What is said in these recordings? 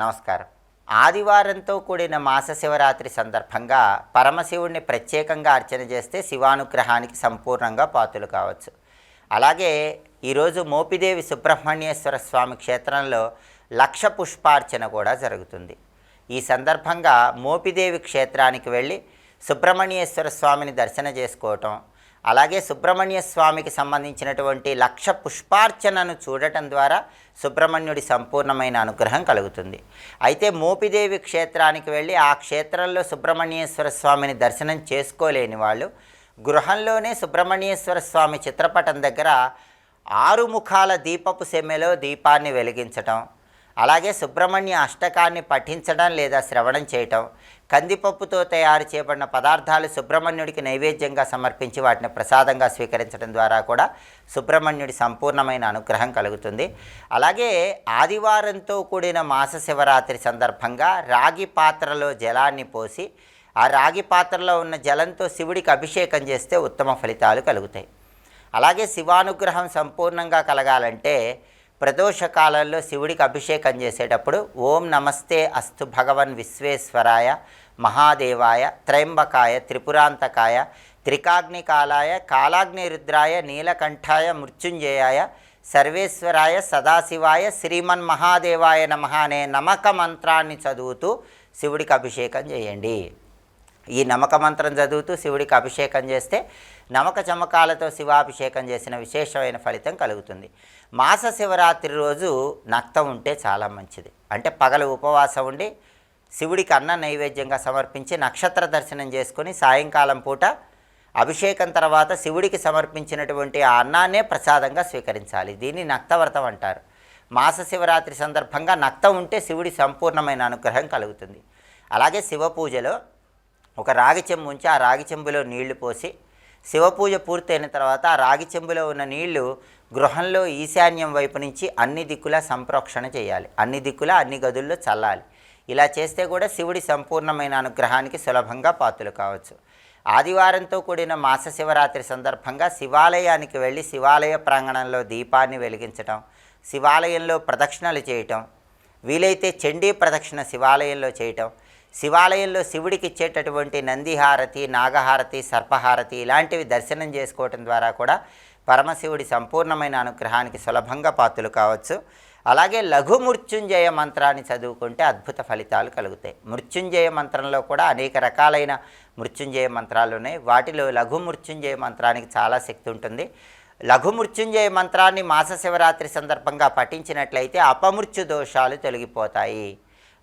నమస్కారం. ఆదివారంతో కూడిన మాస శివరాత్రి సందర్భంగా పరమశివుడిని ప్రత్యేకంగా అర్చన చేస్తే శివానుగ్రహానికి సంపూర్ణంగా పాతులు కావచ్చు. అలాగే ఈరోజు మోపిదేవి సుబ్రహ్మణ్యేశ్వర స్వామి క్షేత్రంలో లక్ష పుష్పార్చన కూడా జరుగుతుంది. ఈ సందర్భంగా మోపిదేవి క్షేత్రానికి వెళ్ళి సుబ్రహ్మణ్యేశ్వర స్వామిని దర్శన చేసుకోవటం అలాగే సుబ్రహ్మణ్య స్వామికి సంబంధించినటువంటి లక్ష పుష్పార్చనను చూడటం ద్వారా సుబ్రహ్మణ్యుడి సంపూర్ణమైన అనుగ్రహం కలుగుతుంది. అయితే మోపిదేవి క్షేత్రానికి వెళ్ళి ఆ క్షేత్రంలో సుబ్రహ్మణ్యేశ్వర స్వామిని దర్శనం చేసుకోలేని వాళ్ళు గృహంలోనే సుబ్రహ్మణ్యేశ్వర స్వామి చిత్రపటం దగ్గర ఆరు ముఖాల దీపపు సెమ్మెలో దీపాన్ని వెలిగించటం అలాగే సుబ్రహ్మణ్య అష్టకాన్ని పఠించడం లేదా శ్రవణం చేయటం కందిపప్పుతో తయారు చేయబడిన పదార్థాలు సుబ్రహ్మణ్యుడికి నైవేద్యంగా సమర్పించి వాటిని ప్రసాదంగా స్వీకరించడం ద్వారా కూడా సుబ్రహ్మణ్యుడి సంపూర్ణమైన అనుగ్రహం కలుగుతుంది. అలాగే ఆదివారంతో కూడిన మాస శివరాత్రి సందర్భంగా రాగి పాత్రలో జలాన్ని పోసి ఆ రాగి పాత్రలో ఉన్న జలంతో శివుడికి అభిషేకం చేస్తే ఉత్తమ ఫలితాలు కలుగుతాయి. అలాగే శివానుగ్రహం సంపూర్ణంగా కలగాలంటే ప్రదోష కాలంలో శివుడికి అభిషేకం చేసేటప్పుడు ఓం నమస్తే అస్తు భగవన్ విశ్వేశ్వరాయ మహాదేవాయ త్రయంబకాయ త్రిపురాంతకాయ త్రికాగ్నికాలాయ కాలాగ్నిరుద్రాయ నీలకంఠాయ మృత్యుంజయాయ సర్వేశ్వరాయ సదాశివాయ శ్రీమన్ మహాదేవాయ నమ అనే నమక మంత్రాన్ని చదువుతూ శివుడికి అభిషేకం చేయండి. ఈ నమక మంత్రం చదువుతూ శివుడికి అభిషేకం చేస్తే నమక చమకాలతో శివాభిషేకం చేసిన విశేషమైన ఫలితం కలుగుతుంది. మాస శివరాత్రి రోజు నక్తం ఉంటే చాలా మంచిది. అంటే పగలు ఉపవాసం ఉండి శివుడికి అన్న నైవేద్యంగా సమర్పించి నక్షత్ర దర్శనం చేసుకొని సాయంకాలం పూట అభిషేకం తర్వాత శివుడికి సమర్పించినటువంటి ఆ అన్నాన్నే ప్రసాదంగా స్వీకరించాలి. దీన్ని నక్తవ్రతం అంటారు. మాస శివరాత్రి సందర్భంగా నక్తం ఉంటే శివుడి సంపూర్ణమైన అనుగ్రహం కలుగుతుంది. అలాగే శివ పూజలో ఒక రాగి చెంబు ఉంచి ఆ రాగి చెంబులో నీళ్ళు పోసి శివపూజ పూర్తయిన తర్వాత ఆ రాగి చెంబులో ఉన్న నీళ్ళు గృహంలో ఈశాన్యం వైపు నుంచి అన్ని దిక్కులా సంప్రోక్షణ చేయాలి. అన్ని దిక్కులా అన్ని గదుల్లో చల్లాలి. ఇలా చేస్తే కూడా శివుడి సంపూర్ణమైన అనుగ్రహానికి సులభంగా పాత్రలు కావచ్చు. ఆదివారంతో కూడిన మాస శివరాత్రి సందర్భంగా శివాలయానికి వెళ్ళి శివాలయ ప్రాంగణంలో దీపాన్ని వెలిగించటం శివాలయంలో ప్రదక్షిణలు చేయటం వీలైతే చండీ ప్రదక్షిణ శివాలయంలో చేయటం శివాలయంలో శివుడికి ఇచ్చేటటువంటి నందిహారతి నాగహారతి సర్పహారతి ఇలాంటివి దర్శనం చేసుకోవటం ద్వారా కూడా పరమశివుడి సంపూర్ణమైన అనుగ్రహానికి సులభంగా పాత్రలు కావచ్చు. అలాగే లఘు మృత్యుంజయ మంత్రాన్ని చదువుకుంటే అద్భుత ఫలితాలు కలుగుతాయి. మృత్యుంజయ మంత్రంలో కూడా అనేక రకాలైన మృత్యుంజయ మంత్రాలు ఉన్నాయి. వాటిలో లఘు మృత్యుంజయ మంత్రానికి చాలా శక్తి ఉంటుంది. లఘు మృత్యుంజయ మంత్రాన్ని మాస శివరాత్రి సందర్భంగా పఠించినట్లయితే అపమృత్యు దోషాలు తొలగిపోతాయి.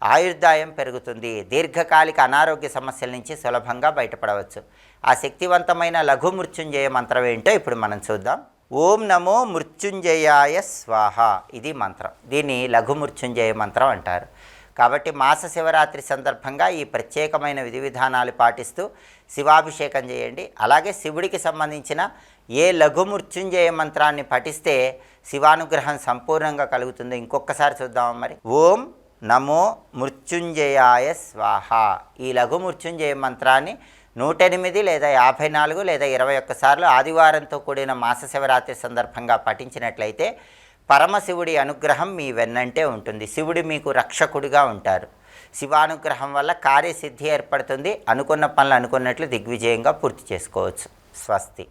ఆయుర్దాయం పెరుగుతుంది. దీర్ఘకాలిక అనారోగ్య సమస్యల నుంచి సులభంగా బయటపడవచ్చు. ఆ శక్తివంతమైన లఘు మృత్యుంజయ మంత్రం ఏంటో ఇప్పుడు మనం చూద్దాం. ఓం నమో మృత్యుంజయాయ స్వాహ. ఇది మంత్రం. దీన్ని లఘు మృత్యుంజయ మంత్రం అంటారు. కాబట్టి మాస శివరాత్రి సందర్భంగా ఈ ప్రత్యేకమైన విధి విధానాలు పాటిస్తూ శివాభిషేకం చేయండి. అలాగే శివుడికి సంబంధించిన ఏ లఘు మృత్యుంజయ మంత్రాన్ని పఠిస్తే శివానుగ్రహం సంపూర్ణంగా కలుగుతుంది. ఇంకొకసారి చూద్దాం మరి. ఓం నమో మృత్యుంజయాయ స్వాహ. ఈ లఘు మృత్యుంజయ మంత్రాన్ని నూట ఎనిమిది లేదా యాభై నాలుగు లేదా ఇరవై ఒక్కసార్లు ఆదివారంతో కూడిన మాస శివరాత్రి సందర్భంగా పఠించినట్లయితే పరమశివుడి అనుగ్రహం మీ వెన్నంటే ఉంటుంది. శివుడు మీకు రక్షకుడిగా ఉంటారు. శివానుగ్రహం వల్ల కార్యసిద్ధి ఏర్పడుతుంది. అనుకున్న పనులు అనుకున్నట్లు దిగ్విజయంగా పూర్తి చేసుకోవచ్చు. స్వస్తి.